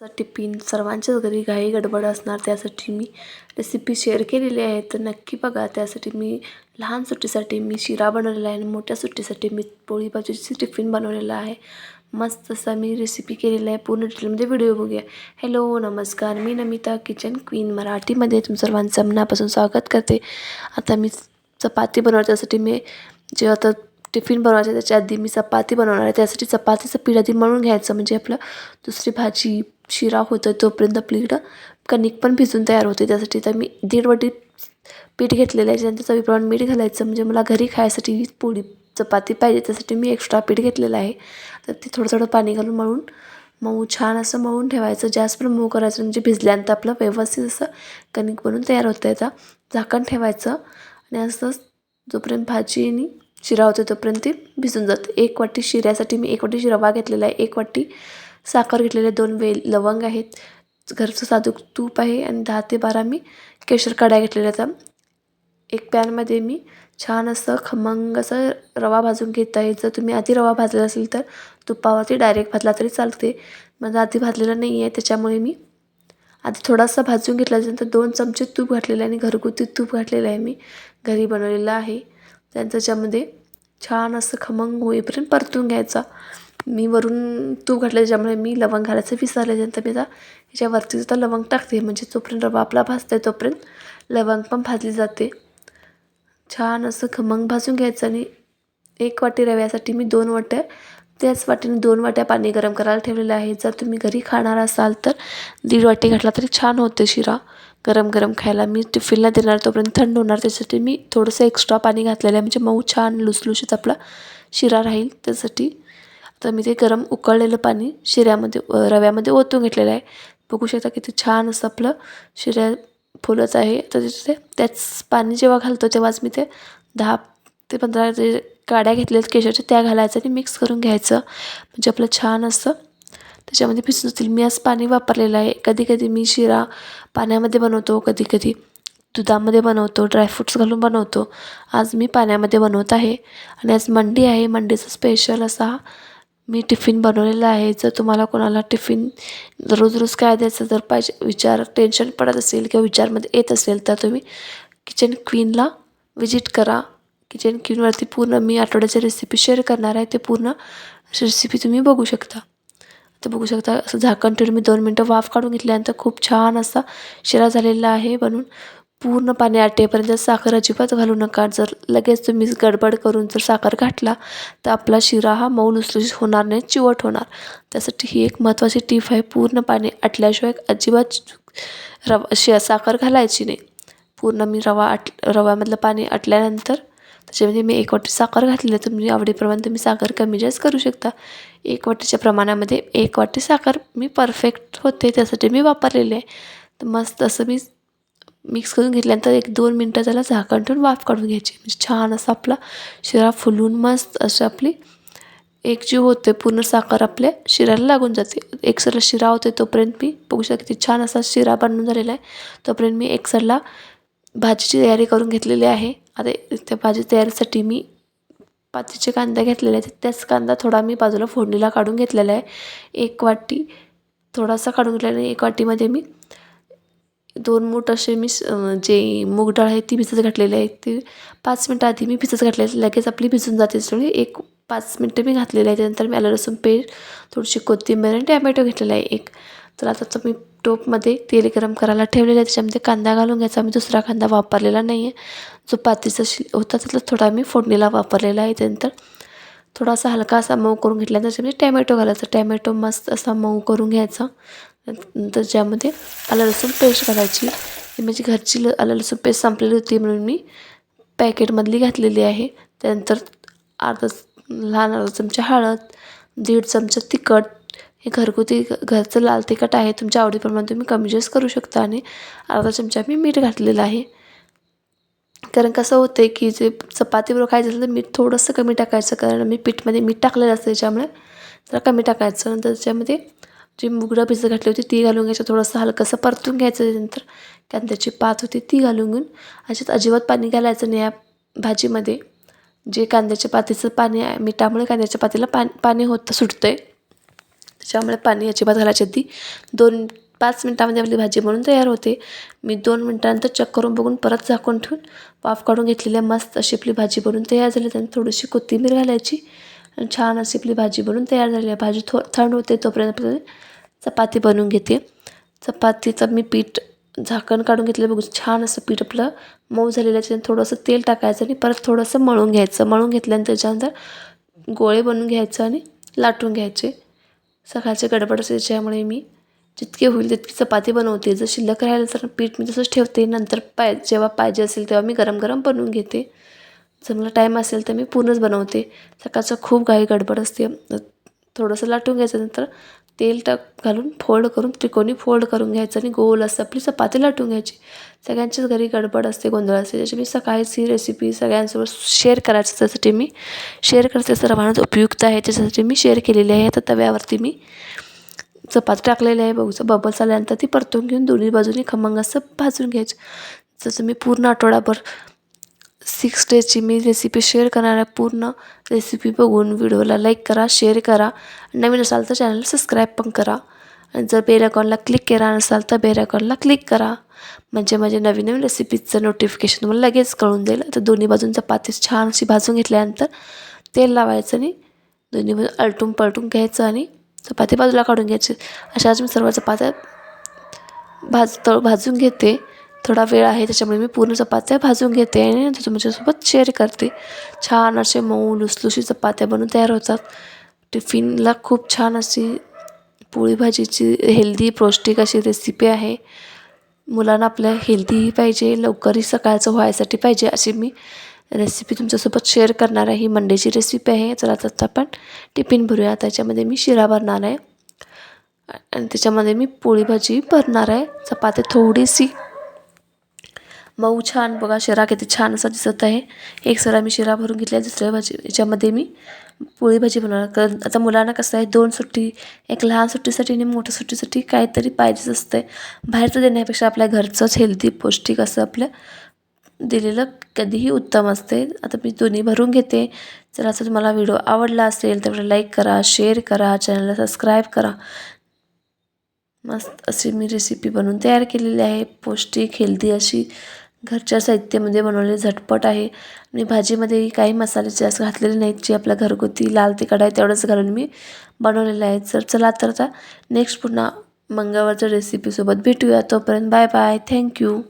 चा टिफिन सर्वांच्याच घरी घाई गडबड असणार त्यासाठी मी रेसिपी शेअर केलेली आहे. तर नक्की बघा त्यासाठी मी लहान सुट्टीसाठी मी शिरा बनवलेला आहे आणि मोठ्या सुट्टीसाठी मी पोळी भाजीची टिफिन बनवलेला आहे. मस्त असा मी रेसिपी केलेला आहे. पूर्ण डिटेलमध्ये व्हिडिओ बघूया. हॅलो नमस्कार. मी नमिता किचन क्वीन मराठीमध्ये तुम सर्वांचं मनापासून स्वागत करते. आता मी चपाती बनवण्यासाठी त्यासाठी मी जे आता टिफिन बनवायचं त्याच्या आधी मी चपाती बनवणार आहे. त्यासाठी चपातीचं पीठ आधी मळून घ्यायचं. म्हणजे आपलं दुसरी भाजी शिरा होतं तोपर्यंत आपली इकडं कणिक पण भिजून तयार होते. त्यासाठी तर मी दीड वाटी पीठ घेतलेलं आहे. त्यानंतर चवीप्रमाणे मीठ घालायचं. म्हणजे मला घरी खायसाठी पोळी चपाती पाहिजे त्यासाठी मी एक्स्ट्रा पीठ घेतलेलं आहे. तर ते थोडं थोडं पाणी घालून मळून मऊ छान असं मळून ठेवायचं. जास्त मऊ करायचं म्हणजे भिजल्यानंतर आपलं व्यवस्थित असं कणिक बनून तयार होतं आता झाकण ठेवायचं आणि असं जोपर्यंत भाजी आणि शिरा होते तोपर्यंत ती भिजून जाते. एक वाटी शिऱ्यासाठी मी एक वाटी रवा घेतलेला आहे. एक वाटी साखर घेतलेले दोन वेल लवंग आहेत. घरचं साधूक तूप आहे आणि दहा ते बारा मी केशर कढाया घेतलेल्या आहेत. एक पॅनमध्ये मी छान असं खमंग असं रवा भाजून घेत आहे. जर तुम्ही आधी रवा भाजला असेल तर तुपावरती डायरेक्ट भाजला तरी चालते. माझा आधी भाजलेला नाही आहे त्याच्यामुळे मी आधी थोडासा भाजून घेतला. त्यानंतर दोन चमचे तूप घातलेलं आहे आणि घरगुती तूप घातलेलं आहे मी. घरी बनवलेलं आहे. त्यानंतर त्याच्यामध्ये छान असं खमंग होईपर्यंत परतून घ्यायचा. मी वरून तूप घातलं त्याच्यामुळे मी लवंग घालायचं विसरले. त्यानंतर मी आता ह्याच्यावरती सुद्धा लवंग टाकते. म्हणजे जोपर्यंत रवा आपला भाजते तोपर्यंत लवंग पण भाजली जाते. छान असं खमंग भाजून घ्यायचं आणि एक वाटी रव्यासाठी मी दोन वाट्या त्याच वाटीने दोन वाट्या पाणी गरम करायला ठेवलेलं आहे. जर तुम्ही घरी खाणार असाल तर दीड वाटी घातला तरी छान होते शिरा. गरम गरम खायला मी टिफिनला देणार तोपर्यंत थंड होणार. त्यासाठी मी थोडंसं एक्स्ट्रा पाणी घातलेलं आहे. म्हणजे मऊ छान लुसलुशीत आपला शिरा राहील. त्यासाठी तर मी ते गरम उकळलेलं पाणी शिऱ्यामध्ये रव्यामध्ये ओतून घेतलेलं आहे. बघू शकता किती छान असं आपलं शिऱ्या फुलत आहे. तर तिथे त्याच पाणी जेव्हा घालतो तेव्हाच मी ते दहा ते पंधरा जे काड्या घेतलेल्या केशरच्या त्या घालायचं आणि मिक्स करून घ्यायचं. म्हणजे आपलं छान असं. त्याच्यामध्ये भिजून जातील. मी आज पाणी वापरलेलं आहे. कधी कधी मी शिरा पाण्यामध्ये बनवतो कधी कधी दुधामध्ये बनवतो ड्रायफ्रूट्स घालून बनवतो. आज मी पाण्यामध्ये बनवत आहे. आणि आज मंडी आहे. मंडीचा स्पेशल असा मी टिफिन बनवलेला आहे. जर तुम्हाला कोणाला टिफिन रोज रोज काय द्यायचं जर पाहिजे विचार टेन्शन पडत असेल किंवा विचारमध्ये येत असेल तर तुम्ही किचन क्वीनला विजिट करा. किचन क्वीनवरती पूर्ण मी आठवड्याची रेसिपी शेअर करणार आहे. ते पूर्ण रेसिपी तुम्ही बघू शकता. तर बघू शकता असं झाकण ठेवून मी दोन मिनटं वाफ काढून घेतल्यानंतर खूप छान असा शिरा झालेला आहे बनून. पूर्ण पाणी आटेपर्यंत साखर अजिबात घालू नका. जर लगेच तुम्ही गडबड करून जर साखर घातला तर आपला शिरा हा मऊ लुसलुशीत होणार नाही चिवट होणार. त्यासाठी ही एक महत्त्वाची टीप आहे. पूर्ण पाणी आटल्याशिवाय अजिबात रवा शि साखर घालायची नाही. पूर्ण मी रवा आट रव्यामधलं पाणी आटल्यानंतर त्याच्यामध्ये मी एक वाटी साखर घातलेली. आहे तुम्ही आवडीप्रमाणे तुम्ही साखर कमी जास्त करू शकता. एक वाटीच्या प्रमाणामध्ये एक वाटी साखर मी परफेक्ट होते त्यासाठी मी वापरलेले आहे. तर मस्त असं मी मिक्स करून घेतल्यानंतर एक दोन मिनटं त्याला झाकण ठेवून वाफ काढून घ्यायची. म्हणजे छान असा आपला शिरा फुलून मस्त अशी आपली एकजीव होते पूर्ण साखर आपल्या शिराला लागून जाते. एक सरला शिरा होते तोपर्यंत मी बघू शकते किती छान असा शिरा बनवून झालेला आहे. तोपर्यंत मी एक सरला भाजीची तयारी करून घेतलेली आहे. आता त्या भाजी तयारीसाठी मी पातीचे कांदा घेतलेले आहेत. त्याच कांदा थोडा मी बाजूला फोडणीला काढून घेतलेला आहे. एक वाटी थोडासा काढून घेतलेला आहे एक वाटीमध्ये मी दोन मूठ असे मी जे मूग डाळ आहे ती भिजत घातलेली आहे. ती पाच मिनटं आधी मी भिजत घातले लगेच आपली भिजून जाते सगळी. एक पाच मिनटं मी घातलेलं आहे. त्यानंतर मी आलं लसूण पेस्ट थोडीशी कोथिंबीर आणि टॅमॅटो घेतलेला आहे एक. तर आता मी टोपमध्ये तेल गरम करायला ठेवलेलं आहे. त्याच्यामध्ये कांदा घालून घ्यायचा. मी दुसरा कांदा वापरलेला नाही आहे जो पातीचा शि होता त्यातला थोडा मी फोडणीला वापरलेला आहे. त्यानंतर थोडासा हलका असा मऊ करून घेतला. त्याच्यामध्ये टॅमॅटो घालायचा. टॅमॅटो मस्त असा मऊ करून घ्यायचा. नंतर ज्यामध्ये आलं लसूण पेस्ट घालायची. ही माझी घरची ल आलं लसूण पेस्ट संपलेली होती म्हणून मी पॅकेटमधली घातलेली आहे. त्यानंतर अर्धा लहान अर्धा चमचा हळद दीड चमचा तिखट हे घरगुती घरचं लाल तिखट आहे तुमच्या आवडीप्रमाणे तुम्ही कमी जास्त करू शकता आणि अर्धा चमचा मी मीठ घातलेलं आहे. कारण कसं होतं आहे की जे चपातीबरोबर खायचं असेल तर मीठ थोडंसं कमी टाकायचं कारण मी पीठमध्ये मीठ टाकलेलं असतं त्याच्यामुळे जरा कमी टाकायचं. नंतर त्याच्यामध्ये जी मुगडा भिजत घातली होती ती घालून घ्यायचं. थोडंसं हलकंसं परतून घ्यायचं त्यानंतर कांद्याची पात होती ती घालून घेऊन अशात अजिबात पाणी घालायचं नाही या भाजीमध्ये. जे कांद्याच्या पातीचं पाणी आहे मिठामुळे कांद्याच्या पातीला पाणी पाणी होतं सुटतं आहे त्याच्यामुळे पाणी अजिबात घालायची ती दोन पाच मिनटामध्ये आपली भाजी म्हणून तयार होते. मी दोन मिनटानंतर चेक करून बघून परत झाकून ठेवून वाफ काढून घेतलेली आहे मस्त अशी आपली भाजी बनून तयार झाली. त्यानंतर थोडीशी कोथिंबीर घालायची. छान अशी आपली भाजी बनून तयार झाली आहे. भाजी थो थंड होते तोपर्यंत आपल्याला चपाती बनवून घेते. चपातीचं मी पीठ झाकण काढून घेतलं बघू छान असं पीठ आपलं मऊ झालेलं आहे. थोडंसं तेल टाकायचं आणि परत थोडंसं मळून घ्यायचं. मळून घेतल्यानंतर त्याच्यानंतर गोळे बनवून घ्यायचं आणि लाटून घ्यायचे. सकाळचे गडबड असते त्याच्यामुळे मी जितके होईल तितकी चपाती बनवते. जर शिल्लक राहिलं तर पीठ मी तसंच ठेवते. नंतर पाय जेव्हा पाहिजे असेल तेव्हा मी गरम गरम बनवून घेते. जर टाईम असेल तर मी पूर्णच बनवते. सकाळचं खूप घाई गडबड असते. थोडंसं लाटून घ्यायचं नंतर तेल टाक घालून फोल्ड करून त्रिकोणी फोल्ड करून घ्यायचं आणि गोल असं आपली चपाती लाटून घ्यायची. सगळ्यांच्याच घरी गडबड असते गोंधळ असते त्याची मी सकाळीच ही रेसिपी सगळ्यांसोबत शेअर करायची त्यासाठी मी शेअर करते. सर्वांनाच उपयुक्त आहे. त्याच्यासाठी मी शेअर केलेली आहे. तर तव्यावरती मी चपाती टाकलेली आहे. बघूचं बबल्स आल्यानंतर ती परतून घेऊन दोन्ही बाजूनी खमंग असं भाजून घ्यायचं. जसं मी पूर्ण आठवडाभर सिक्स डेजची मी रेसिपी शेअर करणार आहे. पूर्ण रेसिपी बघून व्हिडिओला लाईक करा शेअर करा. नवीन असाल तर चॅनलला सबस्क्राईब पण करा. आणि जर बेल अकाउंटला क्लिक केला नसाल तर बेल अकाउंटला क्लिक करा. म्हणजे माझ्या नवीन नवीन रेसिपीचं नोटिफिकेशन तुम्हाला लगेच कळून जाईल. तर दोन्ही बाजूंचा चपाती छान अशी भाजून घेतल्यानंतर तेल लावायचं आणि दोन्ही बाजू अलटून पलटून घ्यायचं आणि चपाती बाजूला काढून घ्यायची. अशाच मी सर्व चपात्या भाज तळ भाजून घेते. थोडा वेळ आहे त्याच्यामुळे मी पूर्ण चपात्या भाजून घेते आणि तुमच्यासोबत शेअर करते. छान असे मऊ लुसलुशी चपात्या बनवून तयार होतात. टिफिनला खूप छान अशी पोळी भाजीची हेल्दी पौष्टिक अशी रेसिपी आहे. मुलांना आपल्या हेल्दीही पाहिजे लवकरही सकाळचं व्हायसाठी पाहिजे अशी मी रेसिपी तुमच्यासोबत शेअर करणार आहे. ही मंडेची रेसिपी आहे. चला तर आपण टिफिन भरूया. त्याच्यामध्ये मी शिरा भरणार आहे. आणि त्याच्यामध्ये मी पोळी भाजी भरणार आहे. चपाती थोडीशी मऊ छान बघा शिरा किती छान असा दिसत आहे. एक सरा मी शिरा भरून घेतला दुसऱ्या भाजी याच्यामध्ये मी पोळी भाजी बनवणार. कारण आता मुलांना कसं आहे दोन सुट्टी एक लहान सुट्टीसाठी आणि मोठ्या सुट्टीसाठी काहीतरी पाहिजेच असतं आहे बाहेरचं देण्यापेक्षा आपल्या घरचंच हेल्दी पौष्टिक असं आपल्या दिलेलं कधीही उत्तम असते आता मी दोन्ही भरून घेते. जर असं तुम्हाला व्हिडिओ आवडला असेल तर लाईक करा शेअर करा चॅनलला सबस्क्राईब करा. मस्त अशी मी रेसिपी बनवून तयार केलेली आहे. पौष्टिक हेल्दी अशी घरच्या साहित्यामध्ये बनवलेले झटपट आहे. आणि भाजीमध्येही काही मसाले जास्त घातलेले नाहीत. जे आपल्या घरगुती लाल तिखट आहे तेवढंच घालून मी बनवलेलं आहे. तर चला तर आता नेक्स्ट पुन्हा मंगळवारच्या रेसिपीसोबत भेटूया. तोपर्यंत बाय बाय थँक्यू